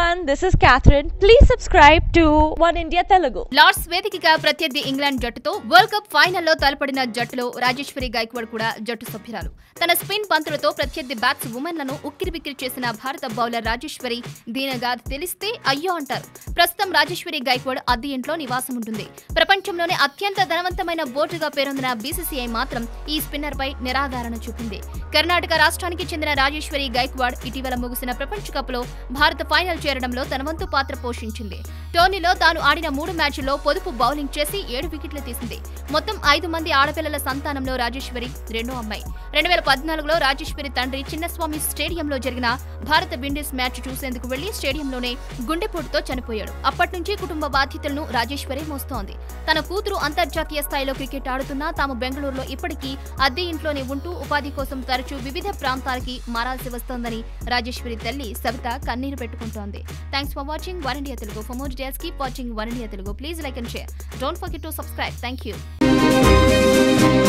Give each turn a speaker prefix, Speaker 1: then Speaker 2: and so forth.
Speaker 1: Everyone this is Catherine please subscribe to one India Telugu
Speaker 2: Lord's వేదికగా ప్రత్యర్థి England జట్టుతో world cup ఫైనల్లో తలపడిన జట్టులో రాజేశ్వరి గైక్వాడ్ కూడా జట్టు సభ్యురాలు. తన స్పిన్ పంతులతో ప్రత్యర్థి బ్యాట్స్ ఉమెన్లను ఉక్కిరిబిక్కిరి చేసిన భారత బౌలర్ రాజేశ్వరి దీనిగా తెలిస్తే అయ్యో అంటారు. ప్రస్తుతం రాజేశ్వరి గైక్వాడ్ అద్దె ఇంట్లో నివాసం ఉంటుంది. ప్రపంచంలోనే అత్యంత ధనవంతమైన బోర్డుగా పేరొందిన బీసీసీఐ మాత్రం ఈ స్పిన్నర్ పై నిరాధారణ చూపింది. కర్ణాటక రాష్ట్రానికి చెందిన రాజేశ్వరి గైక్వాడ్ ఇటీవల ముగిసిన ప్రపంచ కప్లో భారత ఫైనల్ చేరడంలో తన వంతు పాత్ర పోషించింది. టోర్నీలో తాను ఆడిన మూడు మ్యాచ్ల్లో పొదుపు బౌలింగ్ చేసి ఏడు వికెట్లు తీసింది. మొత్తం ఐదు మంది ఆడపిల్లల సంతానంలో రాజేశ్వరి రెండో అమ్మాయి. రెండు వేల పద్నాలుగులో రాజేశ్వరి తండ్రి చిన్నస్వామి స్టేడియంలో జరిగిన భారత విండీస్ మ్యాచ్ చూసేందుకు వెళ్ళి స్టేడియంలోనే గుండెపోటుతో చనిపోయాడు. అప్పటి నుంచి కుటుంబ బాధ్యతలను రాజేశ్వరి మోస్తోంది. తన కూతురు అంతర్జాతీయ స్థాయిలో క్రికెట్ ఆడుతున్నా తాము బెంగళూరులో ఇప్పటికీ అద్దె ఇంట్లోనే ఉంటూ ఉపాధి కోసం తరచూ వివిధ ప్రాంతాలకి మారాల్సి వస్తోందని రాజేశ్వరి తల్లి సబిత కన్నీరు పెట్టుకుంటోంది. Thanks for watching one India Telugu for more days keep watching one India Telugu please like and share don't forget to subscribe thank you